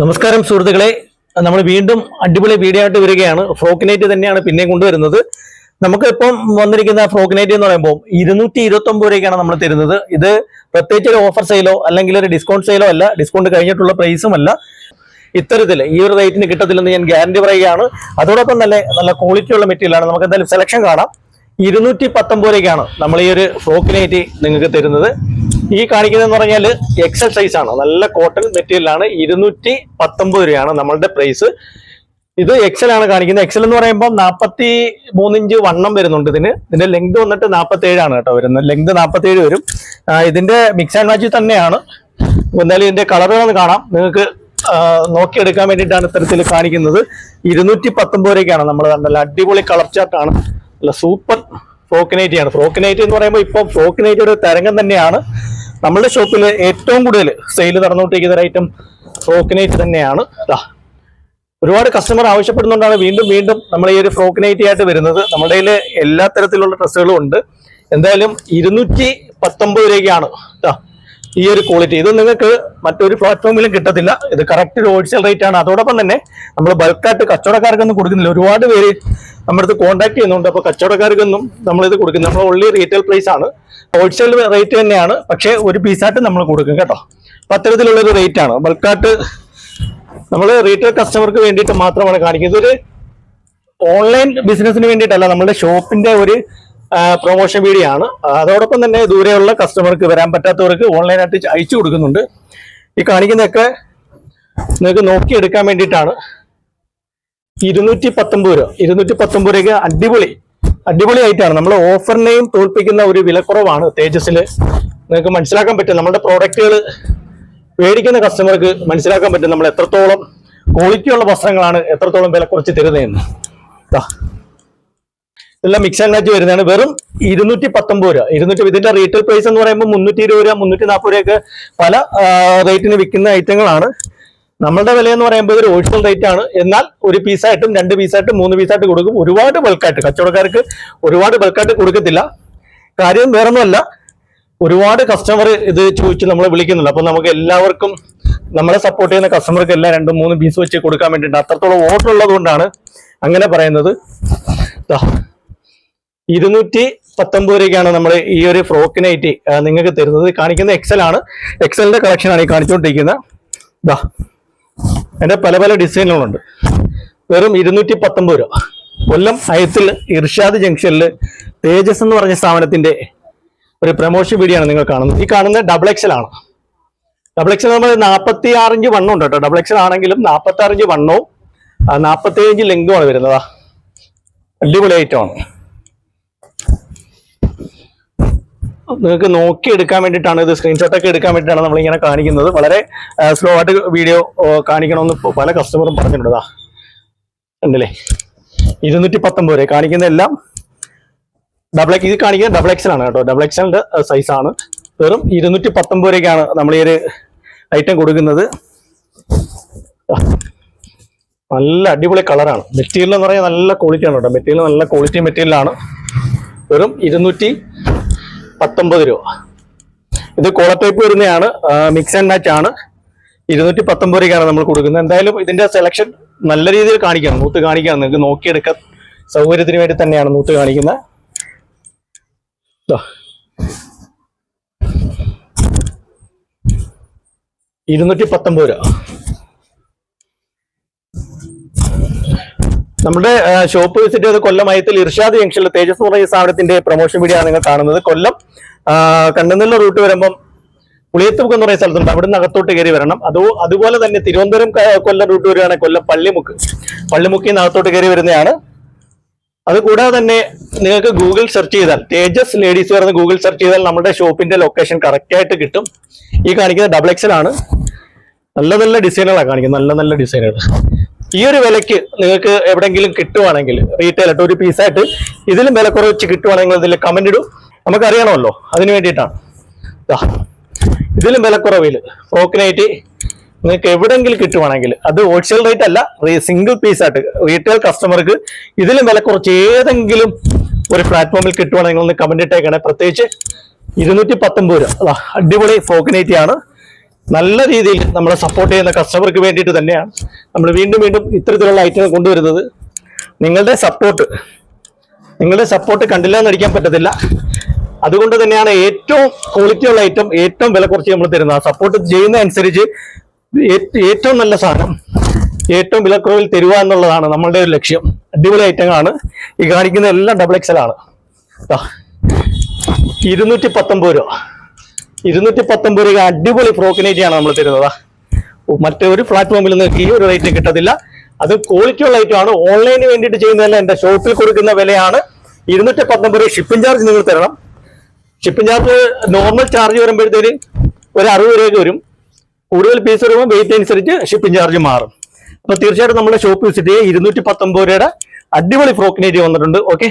നമസ്കാരം സുഹൃത്തുക്കളെ. നമ്മൾ വീണ്ടും അടിപൊളി വീഡിയോ ആയിട്ട് വരികയാണ്. ഫ്രോക്കിനൈറ്റ് തന്നെയാണ് പിന്നെ കൊണ്ടുവരുന്നത്. നമുക്ക് ഇപ്പം വന്നിരിക്കുന്ന ഫ്രോക്കിനൈറ്റ് എന്ന് പറയുമ്പോൾ ഇരുന്നൂറ്റി ഇരുപത്തി ഒമ്പത് രൂപയ്ക്കാണ് നമ്മൾ തരുന്നത്. ഇത് പ്രത്യേകിച്ച് ഒരു ഓഫർ സെയിലോ അല്ലെങ്കിൽ ഒരു ഡിസ്കൗണ്ട് സെയിലോ അല്ല. ഡിസ്കൗണ്ട് കഴിഞ്ഞിട്ടുള്ള പ്രൈസും അല്ല. ഇത്തരത്തിൽ ഈ ഒരു റേറ്റിന് കിട്ടത്തില്ലെന്ന് ഞാൻ ഗ്യാരണ്ടി പറയുകയാണ്. അതോടൊപ്പം തന്നെ നല്ല ക്വാളിറ്റിയുള്ള മെറ്റീരിയലാണ് നമുക്ക് എന്തായാലും സെലക്ഷൻ കാണാം. ഇരുന്നൂറ്റി പത്തൊമ്പത് രൂപയ്ക്കാണ് നമ്മൾ ഈ ഒരു ഫ്രോക്കിനൈറ്റ് നിങ്ങൾക്ക് തരുന്നത്. ഈ കാണിക്കുന്നതെന്ന് പറഞ്ഞാൽ എക്സൽ സൈസ് ആണ്. നല്ല കോട്ടൺ മെറ്റീരിയലാണ് ഇരുന്നൂറ്റി പത്തൊമ്പത് രൂപയാണ് നമ്മളുടെ പ്രൈസ് ഇത് എക്സൽ ആണ് കാണിക്കുന്നത്. എക്സൽ എന്ന് പറയുമ്പോൾ നാൽപ്പത്തി മൂന്നിഞ്ച് വണ്ണം വരുന്നുണ്ട് ഇതിന്. ഇതിന്റെ ലെങ്ത് വന്നിട്ട് നാൽപ്പത്തി ഏഴാണ് കേട്ടോ വരുന്നത്. ലെങ്ത് നാൽപ്പത്തി ഏഴ് വരും ഇതിന്റെ മിക്സ് ആൻഡ് മാച്ച് തന്നെയാണ്. എന്തായാലും ഇതിന്റെ കളറുകൾ കാണാം. നിങ്ങൾക്ക് നോക്കിയെടുക്കാൻ വേണ്ടിയിട്ടാണ് ഇത്തരത്തിൽ കാണിക്കുന്നത്. ഇരുന്നൂറ്റി പത്തൊമ്പത് രൂപയ്ക്കാണ് നമ്മൾ നല്ല അടിപൊളി കളർ ചാർട്ടാണ് അല്ല സൂപ്പർ ഫ്രോക്കിനൈറ്റി ആണ്. ഫ്രോക്കിനൈറ്റി എന്ന് പറയുമ്പോൾ ഇപ്പം ഫ്രോക്കിനൈറ്റ് ഒരു തരംഗം തന്നെയാണ്. നമ്മളുടെ ഷോപ്പിൽ ഏറ്റവും കൂടുതൽ സെയിൽ നടന്നുകൊണ്ടിരിക്കുന്ന ഒരു ഐറ്റം ഫ്രോക്കിനൈറ്റ് തന്നെയാണ്. ഒരുപാട് കസ്റ്റമർ ആവശ്യപ്പെടുന്നതുകൊണ്ടാണ് വീണ്ടും വീണ്ടും നമ്മൾ ഈ ഒരു ഫ്രോക്കിനൈറ്റി ആയിട്ട് വരുന്നത്. നമ്മുടെ കയ്യിൽ എല്ലാ തരത്തിലുള്ള ഡ്രസ്സുകളും ഉണ്ട്. എന്തായാലും ഇരുന്നൂറ്റി പത്തൊമ്പത് രൂപയ്ക്കാണ്. ദാ ഈ ഒരു ക്വാളിറ്റി ഇത് നിങ്ങൾക്ക് മറ്റൊരു പ്ലാറ്റ്ഫോമിലും കിട്ടത്തില്ല. ഇത് കറക്റ്റ് ഹോൾസെയിൽ റേറ്റ് ആണ്. അതോടൊപ്പം തന്നെ നമ്മൾ ബൾക്കായിട്ട് കച്ചവടക്കാർക്കൊന്നും കൊടുക്കുന്നില്ല. ഒരുപാട് പേര് നമ്മുടെ അടുത്ത് കോൺടാക്ട് ചെയ്യുന്നുണ്ട്. അപ്പോൾ കച്ചവടക്കാർക്കൊന്നും നമ്മളിത് കൊടുക്കുന്നു നമ്മൾ ഓൺലി റീറ്റെയിൽ പ്രൈസ് ആണ്. ഹോൾസെയിൽ റേറ്റ് തന്നെയാണ്. പക്ഷേ ഒരു പീസായിട്ട് നമ്മൾ കൊടുക്കും കേട്ടോ. അപ്പൊ അത്തരത്തിലുള്ള ഒരു റേറ്റ് ആണ്. ബൾക്കായിട്ട് നമ്മൾ റീറ്റെയിൽ കസ്റ്റമർക്ക് വേണ്ടിയിട്ട് മാത്രമാണ് കാണിക്കുന്നത്. ഇതൊരു ഓൺലൈൻ ബിസിനസ്സിന് വേണ്ടിയിട്ടല്ല. നമ്മുടെ ഷോപ്പിന്റെ ഒരു പ്രൊമോഷൻ വീഡിയോ ആണ്. അതോടൊപ്പം തന്നെ ദൂരെയുള്ള കസ്റ്റമർക്ക് വരാൻ പറ്റാത്തവർക്ക് ഓൺലൈനായിട്ട് അയച്ചു കൊടുക്കുന്നുണ്ട്. ഈ കാണിക്കുന്നതൊക്കെ നിങ്ങൾക്ക് നോക്കിയെടുക്കാൻ വേണ്ടിയിട്ടാണ്. ഇരുന്നൂറ്റി പത്തൊമ്പത് രൂപ. ഇരുന്നൂറ്റി പത്തൊമ്പത് രൂപയ്ക്ക് അടിപൊളി അടിപൊളി ആയിട്ടാണ് നമ്മൾ ഓഫറിനെയും തോൽപ്പിക്കുന്ന ഒരു വിലക്കുറവാണ് തേജസ്സിൽ. നിങ്ങൾക്ക് മനസ്സിലാക്കാൻ പറ്റും. നമ്മുടെ പ്രോഡക്റ്റുകൾ മേടിക്കുന്ന കസ്റ്റമർക്ക് മനസ്സിലാക്കാൻ പറ്റും. നമ്മൾ എത്രത്തോളം ക്വാളിറ്റിയുള്ള വസ്ത്രങ്ങളാണ് എത്രത്തോളം വില കുറച്ച് തരുന്നതെന്ന്. ഇതെല്ലാം മിക്സ് ആൻഡ് മാച്ച് വരുന്നതാണ്. വെറും ഇരുന്നൂറ്റി പത്തൊമ്പത് രൂപ. ഇരുന്നൂറ്റി ഇതിന്റെ റീറ്റെയിൽ പ്രൈസ് എന്ന് പറയുമ്പോൾ മുന്നൂറ്റി ഇരുപത് രൂപ മുന്നൂറ്റി നാൽപ്പത് രൂപയൊക്കെ പല റേറ്റിന് വിൽക്കുന്ന ഐറ്റങ്ങളാണ് നമ്മളുടെ വില എന്ന് പറയുമ്പോൾ ഒരു ഹോൾസെയിൽ റേറ്റ് ആണ്. എന്നാൽ ഒരു പീസായിട്ടും രണ്ട് പീസായിട്ടും മൂന്ന് പീസായിട്ട് കൊടുക്കും. ഒരുപാട് ബൾക്കായിട്ട് കച്ചവടക്കാർക്ക് ഒരുപാട് ബൾക്കായിട്ട് കൊടുക്കത്തില്ല. കാര്യം വേറൊന്നുമല്ല. ഒരുപാട് കസ്റ്റമർ ഇത് ചോദിച്ച് നമ്മളെ വിളിക്കുന്നുണ്ട്. അപ്പൊ നമുക്ക് എല്ലാവർക്കും നമ്മളെ സപ്പോർട്ട് ചെയ്യുന്ന കസ്റ്റമർക്ക് എല്ലാം രണ്ടും മൂന്നും പീസ് വെച്ച് കൊടുക്കാൻ വേണ്ടിയിട്ട് അത്രത്തോളം ഓർഡർ ഉള്ളത് കൊണ്ടാണ് അങ്ങനെ പറയുന്നത്. ഇരുന്നൂറ്റി പത്തൊമ്പത് രൂപയ്ക്കാണ് നമ്മൾ ഈ ഒരു ഫ്രോക്കിനായിട്ട് നിങ്ങൾക്ക് തരുന്നത്. കാണിക്കുന്നത് എക്സൽ ആണ്. എക്സലിന്റെ കളക്ഷൻ ആണ് ഈ കാണിച്ചുകൊണ്ടിരിക്കുന്നത്. ദാ അതിന്റെ പല പല ഡിസൈനുകളുണ്ട് വെറും ഇരുന്നൂറ്റി പത്തൊമ്പത് രൂപ. കൊല്ലം അയത്തിൽ ഇർഷാദ് ജംഗ്ഷനിൽ തേജസ് എന്ന് പറഞ്ഞ സ്ഥാപനത്തിന്റെ ഒരു പ്രമോഷൻ വീഡിയോ ആണ് നിങ്ങൾ കാണുന്നത്. ഈ കാണുന്നത് ഡബിൾ എക്സൽ ആണ്. ഡബിൾ എക്സൽ നമ്മൾ നാൽപ്പത്തി ആറ് ഇഞ്ച് വണ്ണം ഉണ്ട് കേട്ടോ. ഡബിൾ എക്സൽ ആണെങ്കിലും നാൽപ്പത്തി ആറ് ഇഞ്ച് വണ്ണവും നാൽപ്പത്തി ഇഞ്ച് ലെങ്തുമാണ് വരുന്നതാ. അടിപൊളി ഐറ്റമാണ് നിങ്ങൾക്ക് നോക്കി എടുക്കാൻ വേണ്ടിയിട്ടാണ് ഇത് സ്ക്രീൻഷോട്ട് ഒക്കെ എടുക്കാൻ വേണ്ടിയിട്ടാണ് നമ്മൾ ഇങ്ങനെ കാണിക്കുന്നത്. വളരെ സ്ലോ ആയിട്ട് വീഡിയോ കാണിക്കണമെന്ന് പല കസ്റ്റമറും പറഞ്ഞിട്ടുണ്ട്. ഉണ്ടല്ലേ ഇരുന്നൂറ്റി പത്തൊമ്പത് രൂപ. കാണിക്കുന്ന എല്ലാം ഡബിൾ ഇത് കാണിക്കുന്നത് ഡബിൾ എക്സൽ ആണ് കേട്ടോ. ഡബിൾ എക്സലിന്റെ സൈസ് ആണ്. വെറും ഇരുന്നൂറ്റി പത്തൊമ്പത് രൂപയ്ക്കാണ് നമ്മൾ ഈ ഒരു ഐറ്റം കൊടുക്കുന്നത്. നല്ല അടിപൊളി കളറാണ് മെറ്റീരിയൽ എന്ന് പറയാൻ നല്ല ക്വാളിറ്റി ആണ് കേട്ടോ. മെറ്റീരിയൽ നല്ല ക്വാളിറ്റി മെറ്റീരിയലാണ് വെറും ഇരുന്നൂറ്റി പത്തൊമ്പത് രൂപ. ഇത് കോളർ ടൈപ്പ് വരുന്നതാണ് മിക്സ് ആൻഡ് മാച്ച് ആണ്. ഇരുന്നൂറ്റി പത്തൊമ്പത് രൂപയ്ക്കാണ് നമ്മൾ കൊടുക്കുന്നത്. എന്തായാലും ഇതിന്റെ സെലക്ഷൻ നല്ല രീതിയിൽ കാണിക്കണം. നൂത്ത് കാണിക്കണം. നിങ്ങൾക്ക് നോക്കിയെടുക്കാൻ സൗകര്യത്തിന് വേണ്ടി തന്നെയാണ് നൂത്ത് കാണിക്കുന്നത്. ഇരുന്നൂറ്റി പത്തൊമ്പത് രൂപ. നമ്മുടെ ഷോപ്പ് വിസിറ്റ് ചെയ്ത് കൊല്ലം അയത്തിൽ ഇർഷാദ് ജംഗ്ഷനിൽ തേജസ് എന്ന് പറയുന്ന സ്ഥാപനത്തിന്റെ പ്രൊമോഷൻ വീഡിയോ ആണ് നിങ്ങൾ കാണുന്നത്. കൊല്ലം ആ, റൂട്ട് വരുമ്പം പുളിയത്തുമുക്ക് എന്ന് പറയുന്ന സ്ഥലത്തുണ്ട്. അവിടുന്ന് അകത്തോട്ട് കയറി വരണം. അതോ അതുപോലെ തന്നെ തിരുവനന്തപുരം കൊല്ലം റൂട്ട് വരികയാണെങ്കിൽ കൊല്ലം പള്ളിമുക്ക് പള്ളിമുക്കിൽ നിന്ന് അകത്തോട്ട് കയറി വരുന്നതാണ്. അതുകൂടാതെ തന്നെ നിങ്ങൾക്ക് ഗൂഗിൾ സെർച്ച് ചെയ്താൽ തേജസ് ലേഡീസ് വരുന്ന ഗൂഗിൾ സെർച്ച് ചെയ്താൽ നമ്മുടെ ഷോപ്പിന്റെ ലൊക്കേഷൻ കറക്റ്റ് ആയിട്ട് കിട്ടും. ഈ കാണിക്കുന്നത് ഡബിൾ എക്സൽ ആണ്. നല്ല നല്ല ഡിസൈനുകളാണ് കാണിക്കുന്നത്. നല്ല നല്ല ഡിസൈനുകൾ ഈ ഒരു വിലയ്ക്ക് നിങ്ങൾക്ക് എവിടെങ്കിലും കിട്ടുവാണെങ്കിൽ റീറ്റെയിൽ ആയിട്ട് ഒരു പീസായിട്ട് ഇതിലും വില കുറച്ച് കിട്ടുവാണെങ്കിൽ ഇതിൽ കമന്റ് ഇടും. നമുക്കറിയണമല്ലോ. അതിന് വേണ്ടിയിട്ടാണ്. ഇതിലും വിലക്കുറവിൽ ഫ്രോക്കിനായിട്ട് നിങ്ങൾക്ക് എവിടെയെങ്കിലും കിട്ടുവാണെങ്കിൽ അത് ഹോൾസെയിൽ റേറ്റ് അല്ല സിംഗിൾ പീസായിട്ട് റീറ്റെയിൽ കസ്റ്റമർക്ക് ഇതിലും വില കുറച്ച് ഏതെങ്കിലും ഒരു പ്ലാറ്റ്ഫോമിൽ കിട്ടുവാണെങ്കിൽ ഒന്ന് കമന്റ് ഇട്ടേക്കണേ. പ്രത്യേകിച്ച് ഇരുന്നൂറ്റി പത്തൊമ്പത് രൂപ. അടിപൊളി ഫ്രോക്കിനൈറ്റി ആണ്. നല്ല രീതിയിൽ നമ്മളെ സപ്പോർട്ട് ചെയ്യുന്ന കസ്റ്റമർക്ക് വേണ്ടിയിട്ട് തന്നെയാണ് നമ്മൾ വീണ്ടും വീണ്ടും ഇത്തരത്തിലുള്ള ഐറ്റങ്ങൾ കൊണ്ടുവരുന്നത്. നിങ്ങളുടെ സപ്പോർട്ട് നിങ്ങളുടെ സപ്പോർട്ട് കണ്ടില്ല എന്നടിക്കാൻ പറ്റത്തില്ല. അതുകൊണ്ട് തന്നെയാണ് ഏറ്റവും ക്വാളിറ്റി ഉള്ള ഐറ്റം ഏറ്റവും വില കുറച്ച് നമ്മൾ തരുന്നത്. സപ്പോർട്ട് ചെയ്യുന്ന അനുസരിച്ച് ഏറ്റവും നല്ല സാധനം ഏറ്റവും വിലക്കുറവിൽ തരുക എന്നുള്ളതാണ് നമ്മളുടെ ഒരു ലക്ഷ്യം. അടിപൊളി ഐറ്റങ്ങളാണ് ഈ കാണിക്കുന്ന എല്ലാം ഡബിൾ എക്സൽ ആണ്. ഇരുന്നൂറ്റി പത്തൊമ്പത് രൂപ. ഇരുന്നൂറ്റി പത്തൊമ്പത് രൂപ അടിപൊളി ഫ്രോക്കിനേറ്റിയാണ് നമ്മൾ തരുന്നത്. മറ്റേ മറ്റൊരു പ്ലാറ്റ്ഫോമിൽ നിങ്ങൾക്ക് ഈ ഒരു റേറ്റ് കിട്ടത്തില്ല. അത് ക്വാളിറ്റി ഉള്ള ഐറ്റം ആണ്. ഓൺലൈന് വേണ്ടിയിട്ട് ചെയ്യുന്നതല്ല എന്റെ ഷോപ്പിൽ കൊടുക്കുന്ന വിലയാണ്. ഇരുന്നൂറ്റി പത്തൊമ്പത് രൂപ ഷിപ്പിംഗ് ചാർജ് നിങ്ങൾ തരണം. ഷിപ്പിംഗ് ചാർജ് നോർമൽ ചാർജ് വരുമ്പോഴത്തേന് ഒരു അറുപത് രൂപയ്ക്ക് വരും. കൂടുതൽ പീസ് വരുമ്പോൾ വെയിറ്റ് അനുസരിച്ച് ഷിപ്പിംഗ് ചാർജ് മാറും. അപ്പൊ തീർച്ചയായിട്ടും നമ്മുടെ ഷോപ്പ് വിസിറ്റ് ചെയ്യുക ഇരുന്നൂറ്റി പത്തൊമ്പത് രൂപയുടെ അടിപൊളി ഫ്രോക്കിനേറ്റ് വന്നിട്ടുണ്ട്. ഓക്കെ